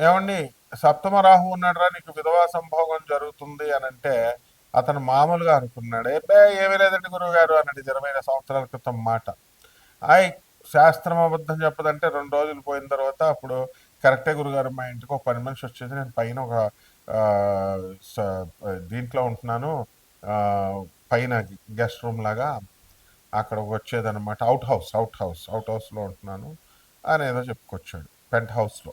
ఏమండి సప్తమ రాహు ఉన్నాడురా నీకు విధవా సంభోగం జరుగుతుంది అని అంటే అతను మామూలుగా అనుకున్నాడు ఏబే ఏమీ లేదండి గురువు గారు అన్నది ఇరవై సంవత్సరాల క్రితం మాట. ఆయ్ శాస్త్రం అబద్ధం చెప్పదంటే రెండు రోజులు పోయిన తర్వాత అప్పుడు కరెక్టే గురుగారు మా ఇంటికి ఒక పని మనిషి వచ్చేసి నేను పైన ఒక స- దీంట్లో ఉంటున్నాను పైన గెస్ట్ రూమ్ లాగా అక్కడ వచ్చేదనమాట out house out house out హౌస్లో ఉంటున్నాను అని ఏదో చెప్పుకొచ్చాడు పెంట్ హౌస్లో.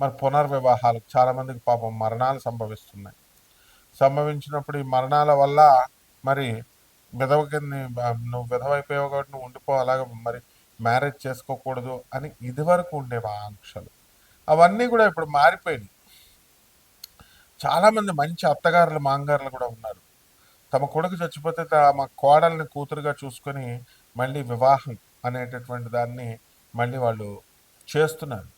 మరి పునర్వివాహాలు చాలామందికి పాపం మరణాలు సంభవిస్తున్నాయి. సంభవించినప్పుడు ఈ మరణాల వల్ల మరి విధవ కింద నువ్వు విధవైపోయావు కాబట్టి నువ్వు ఉండిపో మరి మ్యారేజ్ చేసుకోకూడదు అని ఇదివరకు ఉండే ఆంక్షలు అవన్నీ కూడా ఇప్పుడు మారిపోయినాయి. చాలామంది మంచి అత్తగారులు మాంగారులు కూడా ఉన్నారు. తమ కొడుకు చచ్చిపోతే తమ కోడల్ని కూతురుగా చూసుకొని మళ్ళీ వివాహం అనేటటువంటి దాన్ని మళ్ళీ వాళ్ళు చేస్తున్నారు.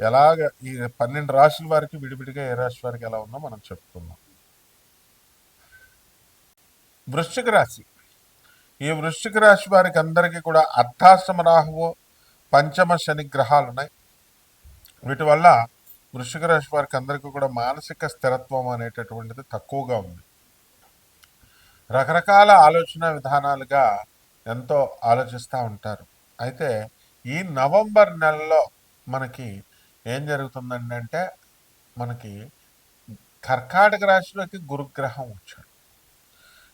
ఎలాగ ఈ పన్నెండు రాశుల వారికి విడివిడిగా ఏ రాశి వారికి ఎలా ఉందో మనం చెప్పుకుందాం. వృశ్చిక రాశి. ఈ వృశ్చిక రాశి వారికి అందరికీ కూడా అర్థాశ్రమ రాహువు పంచమ శని గ్రహాలు ఉన్నాయి. వీటి వల్ల వృశ్చిక రాశి వారికి అందరికీ కూడా మానసిక స్థిరత్వం అనేటటువంటిది తక్కువగా ఉంది. రకరకాల ఆలోచన విధానాలుగా ఎంతో ఆలోచిస్తూ ఉంటారు. అయితే ఈ నవంబర్ నెలలో మనకి ఏం జరుగుతుందండి అంటే మనకి కర్కాటక రాశిలోకి గురుగ్రహం వచ్చాడు.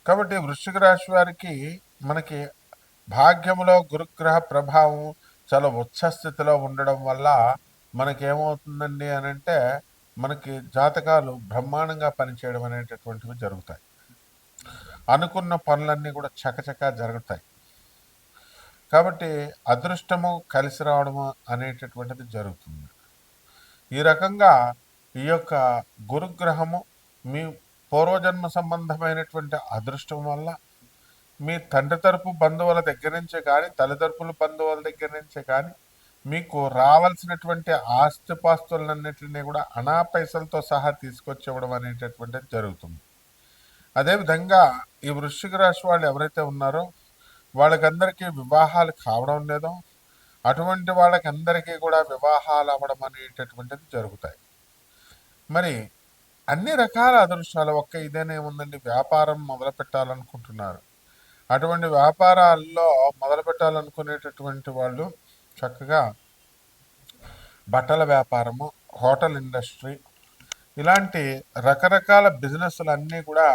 కాబట్టి వృశ్చిక రాశి వారికి మనకి భాగ్యములో గురుగ్రహ ప్రభావం చాలా ఉచ్చస్థితిలో ఉండడం వల్ల మనకి ఏమవుతుందండి అని అంటే మనకి జాతకాలు బ్రహ్మాండంగా పనిచేయడం అనేటటువంటివి జరుగుతాయి. అనుకున్న పనులన్నీ కూడా చకచకా జరుగుతాయి. కాబట్టి అదృష్టము కలిసి రావడము అనేటటువంటిది జరుగుతుంది. ఈ రకంగా ఈ యొక్క గురుగ్రహము మీ పూర్వజన్మ సంబంధమైనటువంటి అదృష్టం వల్ల మీ తండ్రి తరపు బంధువుల దగ్గర నుంచే కానీ తల్లిదండ్రుల బంధువుల దగ్గర నుంచే కానీ మీకు రావాల్సినటువంటి ఆస్తిపాస్తులన్నింటినీ కూడా అనా పైసలతో సహా తీసుకొచ్చి ఇవ్వడం అనేటటువంటిది జరుగుతుంది. అదేవిధంగా ఈ వృశ్చిక రాశి వాళ్ళు ఎవరైతే ఉన్నారో వాళ్ళకందరికీ వివాహాలు కావడం లేదో అటువంటి వాళ్ళకి అందరికీ కూడా వివాహాలు అవ్వడం అనేటటువంటిది జరుగుతాయి. మరి అన్ని రకాల అదృష్టాలు ఒక్క ఇదేనేముందండి వ్యాపారం మొదలు పెట్టాలనుకుంటున్నారు అటువంటి వ్యాపారాల్లో మొదలు పెట్టాలనుకునేటటువంటి వాళ్ళు చక్కగా బట్టల వ్యాపారము హోటల్ ఇండస్ట్రీ ఇలాంటి రకరకాల బిజినెస్లు అన్నీ కూడా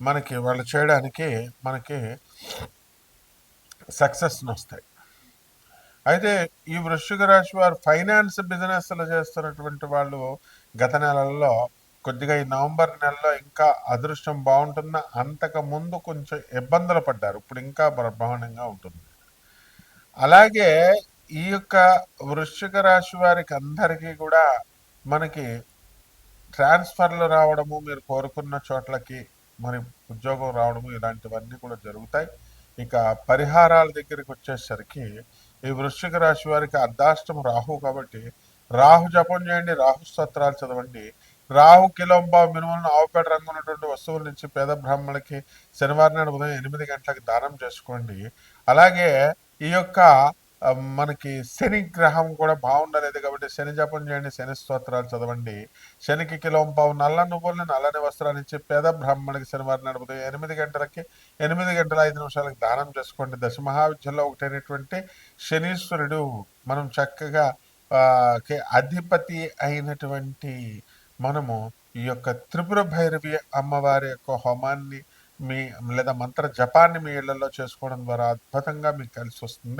మనకి వాళ్ళు చేయడానికి మనకి సక్సెస్ని వస్తాయి అయితే ఈ వృశ్చిక రాశి వారు ఫైనాన్స్ బిజినెస్లు చేస్తున్నటువంటి వాళ్ళు గత నెలల్లో కొద్దిగా ఈ నవంబర్ నెలలో ఇంకా అదృష్టం బాగుంటున్న అంతకు ముందు కొంచెం ఇబ్బందులు పడ్డారు. ఇప్పుడు ఇంకా బ్రహ్మాండంగా ఉంటుంది. అలాగే ఈ యొక్క వృశ్చిక రాశి వారికి అందరికీ కూడా మనకి ట్రాన్స్ఫర్లు రావడము మీరు కోరుకున్న చోట్లకి మరి ఉద్యోగం రావడము ఇలాంటివన్నీ కూడా జరుగుతాయి. ఇక పరిహారాల దగ్గరికి వచ్చేసరికి ఈ వృశ్చిక రాశి వారికి అర్ధాష్టం రాహు కాబట్టి రాహు జపం చేయండి రాహు స్తోత్రాలు చదవండి. రాహు కిలోంబా మినుములను ఆవుపేట రంగు ఉన్నటువంటి వస్తువుల నుంచి పేద బ్రాహ్మణులకి శనివారం నాడు ఉదయం ఎనిమిది గంటలకు దానం చేసుకోండి. అలాగే ఈ యొక్క మనకి శని గ్రహం కూడా బాగుండలేదు కాబట్టి శని జపం చేయండి శని స్తోత్రాలు చదవండి. శనికి కిలోంపావు నల్ల నువ్వుల్ని నల్లని వస్త్రాలు ఇచ్చి పేద బ్రాహ్మణికి శనివారం నడుపుతూ ఎనిమిది గంటలకి ఎనిమిది గంటల ఐదు నిమిషాలకు దానం చేసుకోండి. దశ మహావిద్యలో ఒకటైనటువంటి శనీశ్వరుడు మనం చక్కగా అధిపతి అయినటువంటి మనము ఈ యొక్క త్రిపుర భైరవి అమ్మవారి యొక్క హోమాన్ని మీ లేదా మంత్ర జపాన్ని మీ ఇళ్ళలో చేసుకోవడం ద్వారా అద్భుతంగా మీకు కలిసి వస్తుంది.